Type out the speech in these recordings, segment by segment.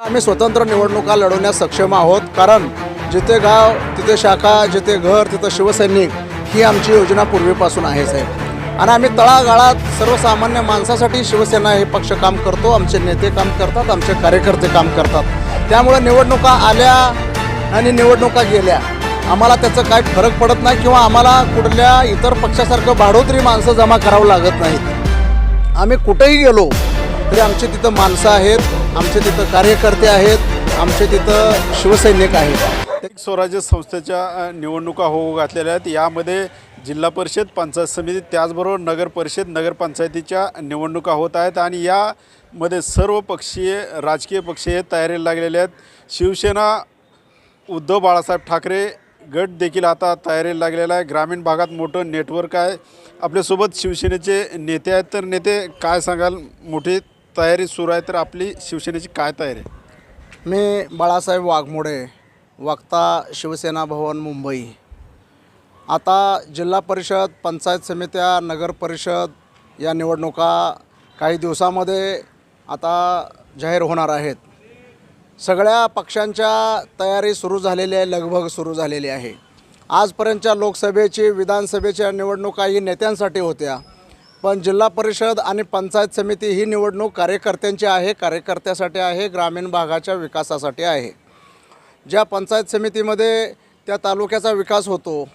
आम्ही स्वतंत्र निवडणुका लढवण्यास सक्षम आहोत कारण जिथे गाव तिथे शाखा जिथे घर तिथं शिवसैनिक ही आमची योजना पूर्वीपासून आहे साहेब. आणि आम्ही तळागाळात सर्वसामान्य माणसासाठी शिवसेना हे पक्ष काम करतो आमचे नेते काम करतात आमचे कार्यकर्ते काम करतात. त्यामुळे निवडणुका आल्या आणि निवडणुका गेल्या. आम्हाला त्याचं काय फरक पडत नाही किंवा आम्हाला कुठल्या इतर पक्षासारखं भाडोतरी माणसं जमा करावं लागत नाहीत. आम्ही कुठेही गेलो तरी आमचे तिथं माणसं आहेत आमचे तिथं कार्यकर्ते आहेत आमचे तिथं शिवसैनिक आहेत. स्वराज्य संस्थेच्या निवडणुका होऊ घातलेल्या आहेत. यामध्ये जिल्हा परिषद पंचायत समिती त्याचबरोबर नगर परिषद नगरपंचायतीच्या निवडणुका होत आहेत आणि यामध्ये सर्व पक्षीय राजकीय पक्ष हे तयारीला लागलेले आहेत. शिवसेना उद्धव बाळासाहेब ठाकरे गट देखील आता तयारीला लागलेला आहे. ग्रामीण भागात मोठं नेटवर्क आहे. आपल्यासोबत शिवसेनेचे नेते आहेत. तर नेते काय सांगाल मोठे तयारी सुरू आहे तर आपली शिवसेनेची काय तयारी आहे? मी बाळासाहेब वाघमोडे वक्ता शिवसेना भवन मुंबई. आता जिल्हा परिषद पंचायत समित्या नगर परिषद या निवडणुका काही दिवसामध्ये आता जाहीर होणार आहेत. सगळ्या पक्षांच्या तयारी सुरू झालेली आहे लगभग सुरू झालेली आहे. आजपर्यंतच्या लोकसभेची विधानसभेच्या निवडणुका ही नेत्यांसाठी होत्या. पण जिल्हा परिषद आणि पंचायत समिती ही निवडणूक कार्यकर्त्यांची आहे कार्यकर्त्यासाठी आहे ग्रामीण भागाच्या विकासासाठी आहे. ज्या पंचायत समितीमध्ये त्या तालुक्याचा विकास होतो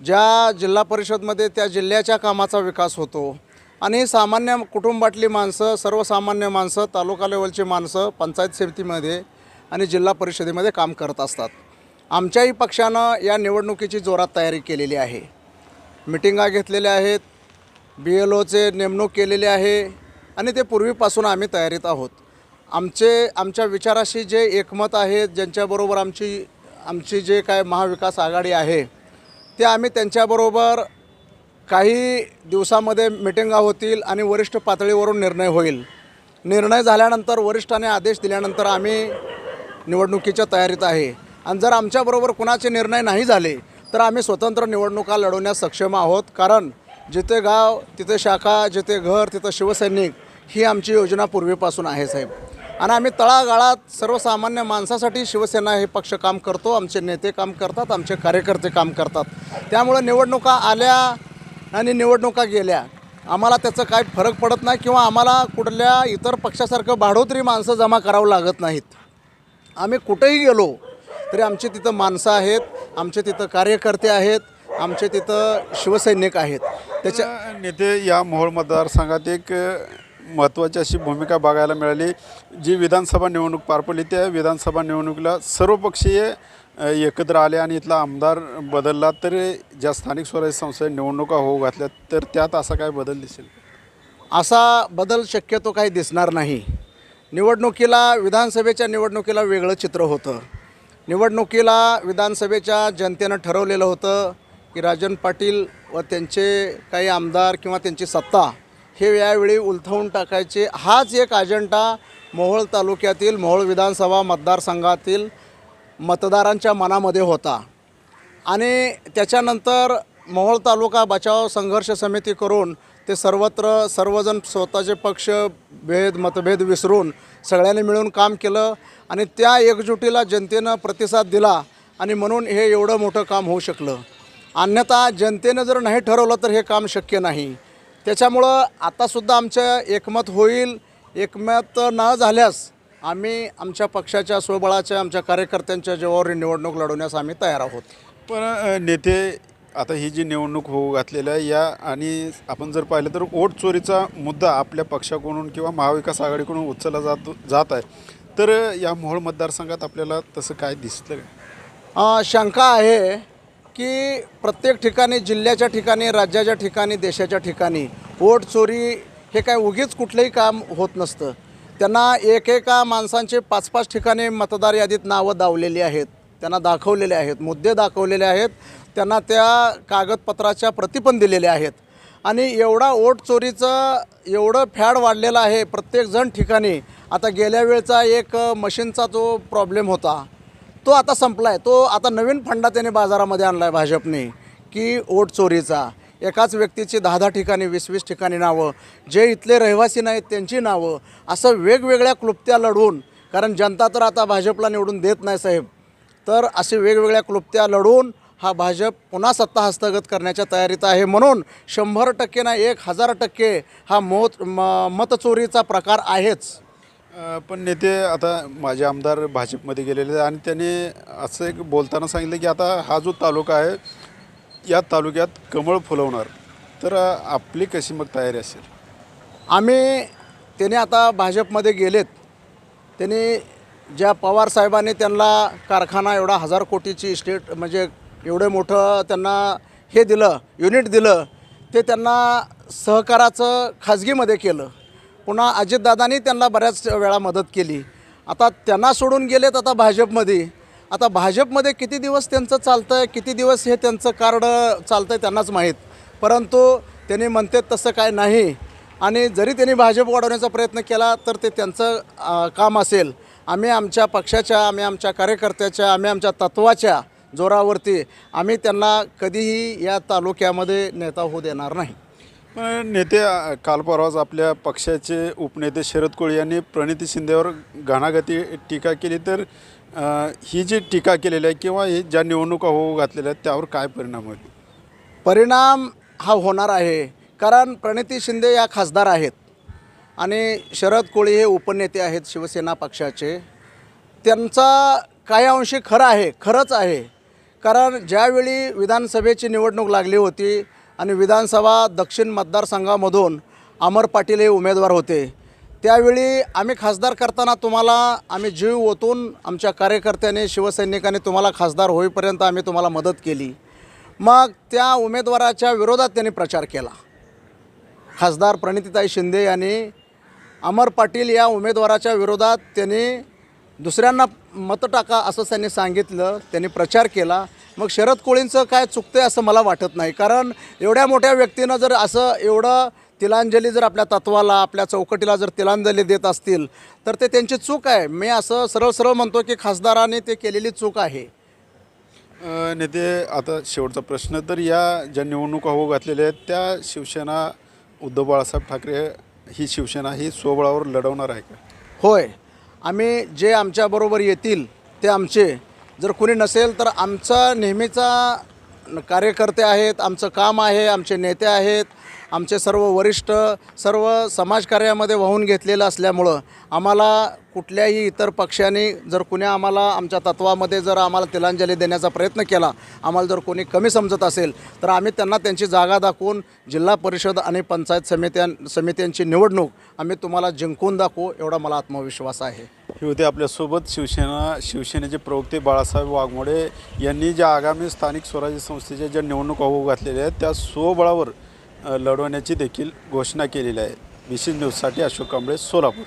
ज्या जिल्हा परिषदमध्ये त्या जिल्ह्याच्या कामाचा विकास होतो आणि सामान्य कुटुंबातली माणसं सर्वसामान्य माणसं तालुका लेवलची माणसं पंचायत समितीमध्ये आणि जिल्हा परिषदेमध्ये काम करत असतात. आमच्याही पक्षानं या निवडणुकीची जोरात तयारी केलेली आहे. मिटिंगा घेतलेल्या आहेत बी एल ओचे नेमणूक केलेली आहे आणि ते पूर्वीपासून आम्ही तयारीत आहोत. आमचे आमच्या विचाराशी जे एकमत आहे ज्यांच्याबरोबर आमची आमची जे काय महाविकास आघाडी आहे ते आम्ही त्यांच्याबरोबर काही दिवसामध्ये मिटिंगा होतील आणि वरिष्ठ पातळीवरून निर्णय होईल. निर्णय झाल्यानंतर वरिष्ठाने आदेश दिल्यानंतर आम्ही निवडणुकीच्या तयारीत आहे. आणि जर आमच्याबरोबर कुणाचे निर्णय नाही झाले तर आम्ही स्वतंत्र निवडणुका लढवण्यास सक्षम आहोत. कारण जिथे गाव तिथे शाखा जिथे घर तिथं शिवसैनिक ही आमची योजना पूर्वीपासून आहे साहेब. आणि आम्ही तळागाळात सर्वसामान्य माणसासाठी शिवसेना हे पक्ष काम करतो आमचे नेते काम करतात आमचे कार्यकर्ते काम करतात. त्यामुळं निवडणुका आल्या आणि निवडणुका गेल्या. आम्हाला त्याचं काय फरक पडत नाही किंवा आम्हाला कुठल्या इतर पक्षासारखं भाडोत्री माणसं जमा करावं लागत नाहीत. आम्ही कुठेही गेलो तरी आमचे तिथं माणसं आहेत आमचे तिथं कार्यकर्ते आहेत आमचे तिथं शिवसैनिक आहेत. त्याच्या नेते या मोहोळ मतदारसंघात एक महत्त्वाची अशी भूमिका बघायला मिळाली. जी विधानसभा निवडणूक पार पडली त्या विधानसभा निवडणुकीला सर्वपक्षीय एकत्र आले आणि इथला आमदार बदलला तर ज्या स्थानिक स्वराज्य संस्था निवडणुका होऊ घातल्या तर त्यात असा काय बदल दिसेल? असा बदल शक्यतो काही दिसणार नाही. निवडणुकीला विधानसभेच्या निवडणुकीला वेगळं चित्र होतं. निवडणुकीला विधानसभेच्या जनतेनं ठरवलेलं होतं की राजन पाटील व त्यांचे काही आमदार किंवा त्यांची सत्ता हे यावेळी उलथवून टाकायचे. हाच एक अजेंडा मोहोळ तालुक्यातील मोहोळ विधानसभा मतदारसंघातील मतदारांच्या मनामध्ये होता. आणि त्याच्यानंतर मोहोळ तालुका बचाव संघर्ष समिती करून ते सर्वत्र सर्वजण स्वतःचे पक्ष भेद मतभेद विसरून सगळ्यांनी मिळून काम केलं आणि त्या एकजुटीला जनतेनं प्रतिसाद दिला आणि म्हणून हे एवढं मोठं काम होऊ शकलं. अन्यथा जनतेनं जर नाही ठरवलं तर हे काम शक्य नाही. त्याच्यामुळं आतासुद्धा आमचं एकमत होईल. एकमत न झाल्यास आम्ही आमच्या पक्षाच्या स्वबळाच्या आमच्या कार्यकर्त्यांच्या जीवावर ही निवडणूक लढवण्यास आम्ही तयार आहोत. पण नेते आता ही जी निवडणूक होऊ घातलेली आहे या आणि आपण जर पाहिलं तर वोट चोरीचा मुद्दा आपल्या पक्षाकडून किंवा महाविकास आघाडीकडून उचलला जात जात आहे. तर या मोहोळ मतदारसंघात आपल्याला तसं काय दिसलं अ, शंका आहे. की प्रत्येक ठिकाणी जिल्ह्याच्या ठिकाणी राज्याच्या ठिकाणी देशाच्या ठिकाणी वोट चोरी हे काय उगीच कुठलंही काम होत नसतं. त्यांना एकेका माणसांचे पाच पाच ठिकाणी मतदार यादीत नावं दावलेली आहेत त्यांना दाखवलेले आहेत मुद्दे दाखवलेले आहेत त्यांना त्या कागदपत्राच्या प्रती पण दिलेल्या आहेत. आणि एवढा वोट चोरीचं एवढं फॅड वाढलेलं आहे प्रत्येकजण ठिकाणी. आता गेल्या वेळचा एक मशीनचा जो प्रॉब्लेम होता तो आता संपला आहे तो आता नवीन फंडा त्याने बाजारामध्ये आणला आहे भाजपने की वोट चोरीचा. एकाच व्यक्तीची दहा दहा ठिकाणी वीस वीस ठिकाणी नावं. जे इथले रहिवासी नाहीत त्यांची नावं. असं वेगवेगळ्या क्लुप्त्या लढवून कारण जनता तर आता भाजपला निवडून देत नाही साहेब. तर असे वेगवेगळ्या क्लुप्त्या लढून हा भाजप पुन्हा सत्ता हस्तगत करण्याच्या तयारीत आहे म्हणून शंभर टक्के ना एक हजार टक्के हा मोत म मतचोरीचा प्रकार आहेच. पण नेते आता माझे आमदार भाजपमध्ये गेलेले आहेत आणि त्यांनी असं एक बोलताना सांगितलं की आता हा जो तालुका आहे या तालुक्यात कमळ फुलवणार. तर आपली कशी मग तयारी असेल? आम्ही त्याने आता भाजपमध्ये गेलेत. त्यांनी ज्या पवार साहेबांनी त्यांना कारखाना एवढा हजार कोटीची स्टेट म्हणजे एवढं मोठं त्यांना हे दिलं युनिट दिलं ते त्यांना सहकाराचं खाजगीमध्ये केलं. पुन्हा अजितदादांनी त्यांना बऱ्याच वेळा मदत केली. आता त्यांना सोडून गेलेत आता भाजपमध्ये. आता भाजपमध्ये किती दिवस त्यांचं चालतं आहे किती दिवस हे त्यांचं कार्ड चालतं आहे त्यांनाच माहीत. परंतु त्यांनी म्हणतात तसं काय नाही. आणि जरी त्यांनी भाजप वाढवण्याचा प्रयत्न केला तर ते त्यांचं काम असेल. आम्ही आमच्या पक्षाच्या आम्ही आमच्या कार्यकर्त्याच्या आम्ही आमच्या तत्वाच्या जोरावरती आम्ही त्यांना कधीही या तालुक्यामध्ये नेता होऊ देणार नाही. पण नेते काल परवाच आपल्या पक्षाचे उपनेते शरद कोळी यांनी प्रणिती शिंदेवर घणागती टीका केली तर अ, ही जी टीका केलेली आहे किंवा ही ज्या निवडणुका होऊ घातलेल्या आहेत त्यावर काय परिणाम होईल? परिणाम हा होणार आहे कारण प्रणिती शिंदे या खासदार आहेत. आणि शरद कोळी हे उपनेते आहेत शिवसेना पक्षाचे. त्यांचा काही अंशी खरं आहे खरंच आहे. कारण ज्यावेळी विधानसभेची निवडणूक लागली होती आणि विधानसभा दक्षिण मतदारसंघामधून अमर पाटील हे उमेदवार होते. त्यावेळी आम्ही खासदार करताना तुम्हाला आम्ही जीव ओतून आमच्या कार्यकर्त्याने शिवसैनिकाने तुम्हाला खासदार होईपर्यंत आम्ही तुम्हाला मदत केली. मग त्या उमेदवाराच्या विरोधात त्यांनी प्रचार केला. खासदार प्रणितीताई शिंदे यांनी अमर पाटील या उमेदवाराच्या विरोधात त्यांनी दुसऱ्यांना मतं टाका असं त्यांनी सांगितलं त्यांनी प्रचार केला. मग शरद कोळींचं काय चुकतंय असं मला वाटत नाही. कारण एवढ्या मोठ्या व्यक्तीनं जर असं एवढं तिलांजली जर आपल्या तत्वाला आपल्या चौकटीला जर तिलांजली देत असतील तर ते त्यांची चूक आहे. मी असं सरळ सरळ म्हणतो की खासदाराने ते केलेली चूक आहे. नेते आता शेवटचा प्रश्न तर या ज्या निवडणुका होऊ घातलेल्या आहेत त्या शिवसेना उद्धव बाळासाहेब ठाकरे ही शिवसेना ही स्वबळावर लढवणार आहे का? होय. आम्ही जे आमच्याबरोबर येतील ते आमचे. जर कोणी नसेल तर आमचा नेहमीचा कार्यकर्ते आहेत आमचं काम आहे आमचे नेते आहेत आमचे सर्व वरिष्ठ सर्व समाजकार्यामध्ये वाहून घेतलेलं असल्यामुळं आम्हाला कुठल्याही इतर पक्षाने जर कुणी आम्हाला आमच्या तत्वामध्ये जर आम्हाला तिलांजली देण्याचा प्रयत्न केला आम्हाला जर कोणी कमी समजत असेल तर आम्ही त्यांना त्यांची जागा दाखवून जिल्हा परिषद आणि पंचायत समित्यां समित्यांची निवडणूक आम्ही तुम्हाला जिंकून दाखवू एवढा मला आत्मविश्वास आहे. हे होते आपल्यासोबत शिवसेना शिवसेनेचे प्रवक्ते बाळासाहेब वाघमोडे यांनी ज्या आगामी स्थानिक स्वराज्य संस्थेच्या ज्या निवडणूक होऊ घातलेल्या आहेत त्या स्वबळावर लढवण्याची देखील घोषणा केलेली आहे. विशेष न्यूजसाठी अशोक कांबळे सोलापूर.